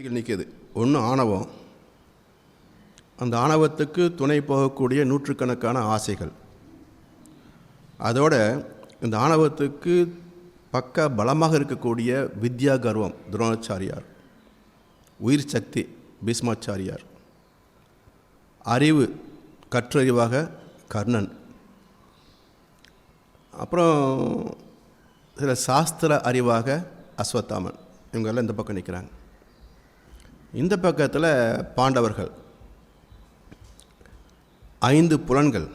இங்கே நிற்கிது ஒன்று ஆணவம். அந்த ஆணவத்துக்கு துணை போகக்கூடிய நூற்றுக்கணக்கான ஆசைகள். அதோட இந்த ஆணவத்துக்கு பக்க பலமாக இருக்கக்கூடிய வித்யா கர்வம் துரோணாச்சாரியார். உயிர் சக்தி பீஸ்மாச்சாரியார் அறிவு கற்றறிவாக கர்ணன். அப்புறம் சில சாஸ்திர அறிவாக அஸ்வத்தாமன். இவங்கெல்லாம் இந்த பக்கம் நிற்கிறாங்க இந்த பக்கத்தில் பாண்டவர்கள். ஐந்து புலன்கள்.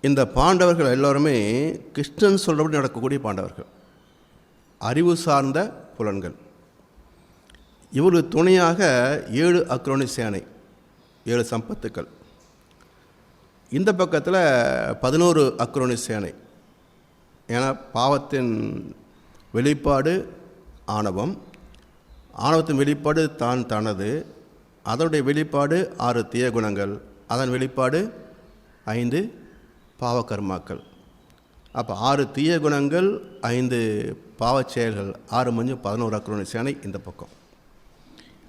இந்த பாண்டவர்கள் எல்லோருமே கிருஷ்ணன் சொல்கிறபடி நடக்கக்கூடிய பாண்டவர்கள். அறிவு சார்ந்த புலன்கள். இவர்களுக்கு துணையாக ஏழு அக்ரோனி சேனை ஏழு சம்பத்துக்கள். இந்த பக்கத்தில் பதினோரு அக்ரோனி சேனை ஏன்னா பாவத்தின் வெளிப்பாடு ஆணவம் ஆணவத்தின் வெளிப்பாடு தான் தனது அதனுடைய வெளிப்பாடு ஆறு தீய குணங்கள். அதன் வெளிப்பாடு ஐந்து பாவகர்மாக்கள். அப்போ ஆறு தீய குணங்கள் ஐந்து பாவச் செயல்கள் ஆறு மஞ்சு பதினோரு அக்ரோனி சேனை இந்த பக்கம்.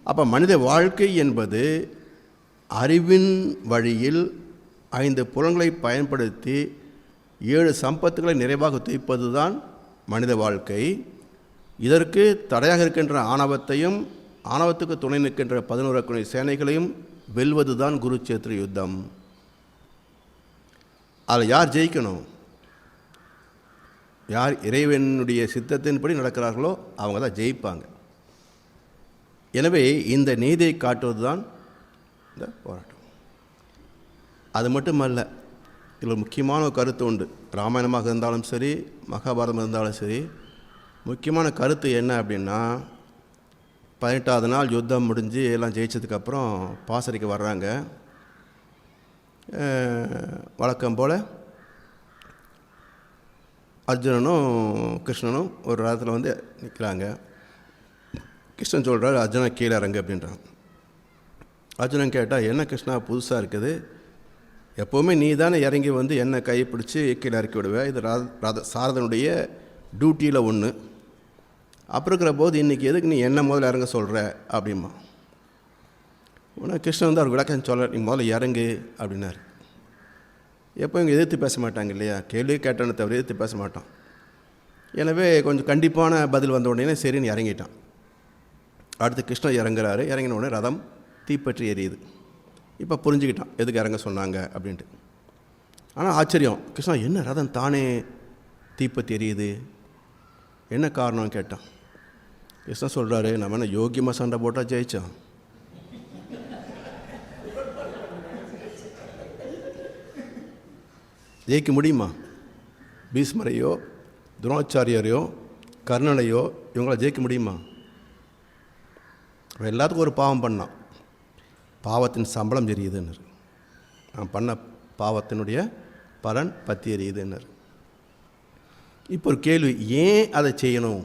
அப்போ மனித வாழ்க்கை என்பது அறிவின் வழியில் ஐந்து புலன்களை பயன்படுத்தி ஏழு சம்பத்துக்களை நிறைவாக துய்ப்பது தான் மனித வாழ்க்கை. இதற்கு தடையாக இருக்கின்ற ஆணவத்தையும் ஆணவத்துக்கு துணை நிற்கின்ற பதினோரு குணை சேனைகளையும் வெல்வதுதான் குருச்சேத்திர யுத்தம். அதில் யார் ஜெயிக்கணும்? யார் இறைவனுடைய சித்தத்தின்படி நடக்கிறார்களோ அவங்க தான் ஜெயிப்பாங்க. எனவே இந்த நீதியை காட்டுவது தான் இந்த போராட்டம். அது மட்டுமல்ல இதில் முக்கியமான ஒரு கருத்து உண்டு. ராமாயணமாக இருந்தாலும் சரி மகாபாரதம் இருந்தாலும் சரி முக்கியமான கருத்து என்ன அப்படின்னா பதினெட்டாவது நாள் யுத்தம் முடிஞ்சு எல்லாம் ஜெயிச்சதுக்கப்புறம் பாசறைக்கு வர்றாங்க. வழக்கம் போல் அர்ஜுனனும் கிருஷ்ணனும் ஒரு ரதத்தில் வந்து நிற்கிறாங்க கிருஷ்ணன் சொல்கிறார் அர்ஜுனா கீழே இறங்கு அப்படின்றான். அர்ஜுனன் கேட்டால் என்ன கிருஷ்ணா புதுசாக இருக்குது? எப்போவுமே நீ தானே இறங்கி வந்து என்னை கை பிடிச்சி கீழே இறக்கி விடுவேன் இது ரத ரத சாரதனுடைய டியூட்டியில் ஒன்று அப்புறம் இருக்கிற போது இன்றைக்கி எதுக்கு நீ என்ன முதல்ல இறங்க சொல்கிற அப்படிமா. உடனே கிருஷ்ணன் வந்து அவர் விளக்கம் சொல்ல நீ முதல்ல இறங்கு அப்படின்னாரு. எப்போ இவங்க எதிர்த்து பேச மாட்டாங்க இல்லையா? கேள்வி கேட்டோன்னு தவிர எதிர்த்து பேச மாட்டான் எனவே கொஞ்சம் கண்டிப்பான பதில் வந்த உடனே சரின்னு இறங்கிட்டான். அடுத்து கிருஷ்ணன் இறங்குறாரு. இறங்கின உடனே ரதம் தீப்பற்றி எரியுது. இப்போ புரிஞ்சுக்கிட்டான் எதுக்கு இறங்க சொன்னாங்க? அப்படின்ட்டு. ஆனால் ஆச்சரியம். கிருஷ்ணா என்ன ரதம் தானே தீப்பற்றி எரியுது? என்ன காரணம் கேட்டான். கிருஷ்ணன் சொல்கிறாரு நம்ம என்ன யோகியமாக சண்டை போட்டால் ஜெயிச்சோம் ஜெயிக்க முடியுமா? பீஸ்மரையோ துரோணாச்சாரியரையோ கர்ணனையோ இவங்கள ஜெயிக்க முடியுமா? அவன் எல்லாத்துக்கும் ஒரு பாவம் பண்ணான் பாவத்தின் சம்பளம் தெரியுதுன்னு நான் பண்ண பாவத்தினுடைய பலன் பற்றி எரியுதுன்னு இப்போ ஒரு கேள்வி ஏன் அதை செய்யணும்?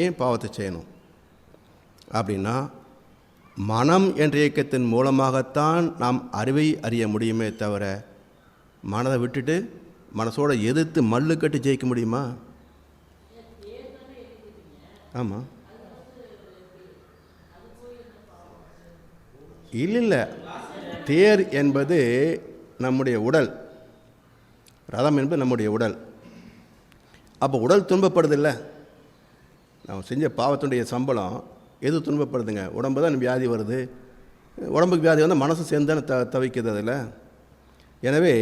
ஏன் பாவத்தை செய்யணும்? அப்படின்னா மனம் என்ற இயக்கத்தின் மூலமாகத்தான் நாம் அறிவை அறிய முடியுமே தவிர மனதை விட்டுட்டு மனசோட எதிர்த்து மல்லு கட்டி ஜெயிக்க முடியுமா? ஆமாம் இல்லை இல்லை. தேர் என்பது நம்முடைய உடல். ரதம் என்பது நம்முடைய உடல். அப்போ உடல் துன்பப்படுதில்ல? நம்ம செஞ்ச பாவத்தினுடைய சம்பளம் எது துன்பப்படுதுங்க? உடம்பு தான் வியாதி வருது. உடம்புக்கு வியாதி வந்து மனசு சேர்ந்து தானே த தவிக்குது அதில்? எனவே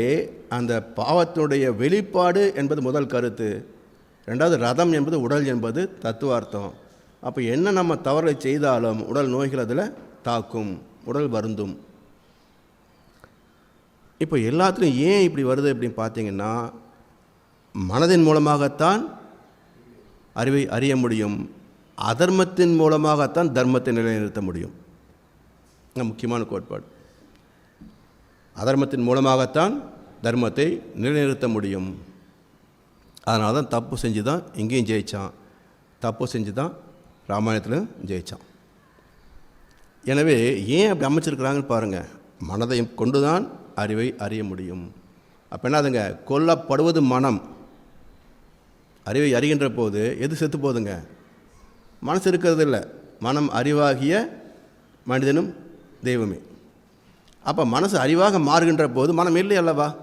அந்த பாவத்தினுடைய வெளிப்பாடு என்பது முதல் கருத்து. ரெண்டாவது ரதம் என்பது உடல் என்பது தத்துவார்த்தம். அப்போ என்ன நம்ம தவறை செய்தாலும் உடல் நோய்கள் அதில் தாக்கும் உடல் வருந்தும். இப்போ எல்லாத்துலேயும் ஏன் இப்படி வருது அப்படின்னு பார்த்தீங்கன்னா மனதின் மூலமாகத்தான் அறிவை அறிய முடியும். அதர்மத்தின் மூலமாகத்தான் தர்மத்தை நிலைநிறுத்த முடியும். முக்கியமான கோட்பாடு. அதர்மத்தின் மூலமாகத்தான் தர்மத்தை நிலைநிறுத்த முடியும். அதனால தான் தப்பு செஞ்சு தான் இங்கேயும் ஜெயித்தான் தப்பு செஞ்சு தான் ராமாயணத்திலும் ஜெயித்தான் எனவே ஏன் அப்படி அமைச்சிருக்கிறாங்கன்னு பாருங்கள் மனதையும் கொண்டு தான் அறிவை அறிய முடியும். அப்போ என்னதுங்க? கொல்லப்படுவது மனம். அறிவை அறிகின்ற போது எது செத்து போகுதுங்க மனசு இருக்கிறது இல்லை மனம் அறிவாகிய மனிதனும் தெய்வமே. அப்போ மனசு அறிவாக மாறுகின்ற போது மனம் இல்லை அல்லவா?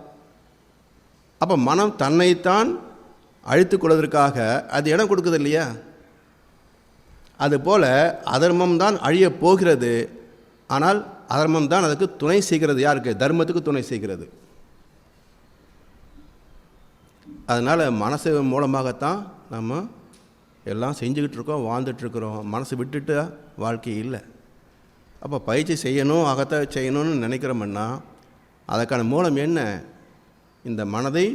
அப்போ மனம் தன்னைத்தான் அழித்து கொள்வதற்காக அது இடம் கொடுக்குது இல்லையா? அதுபோல் அதர்மம் தான் அழியப் போகிறது. ஆனால் அதர்மம் தான் அதுக்கு துணை செய்கிறது. யாருக்கு? தர்மத்துக்கு துணை செய்கிறது. அதனால் மனசு மூலமாகத்தான் நம்ம எல்லாம் செஞ்சுக்கிட்டு இருக்கோம் வாழ்ந்துட்டுருக்குறோம். மனசு விட்டுட்டு வாழ்க்கை இல்லை. அப்போ பயிற்சி செய்யணும் அகத்தை செய்யணும்னு நினைக்கிறோம்னா அதற்கான மூலம் என்ன? இந்த மனதை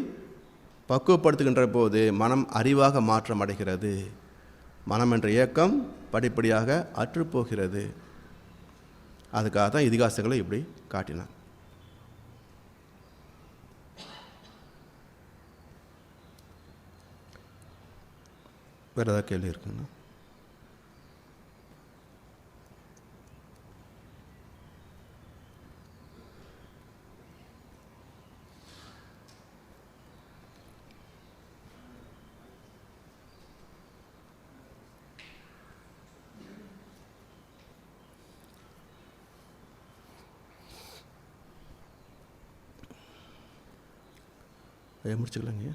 பக்குவப்படுத்துகின்ற போது மனம் அறிவாக மாற்றம் அடைகிறது. மனம் என்ற இயக்கம் படிப்படியாக அற்றுப்போகிறது. அதுக்காக தான் இதிகாசங்களை இப்படி காட்டினான் வேறு ஏதாவது கேள்வி இருக்குங்களா? முடிச்சுக்கலாங்க?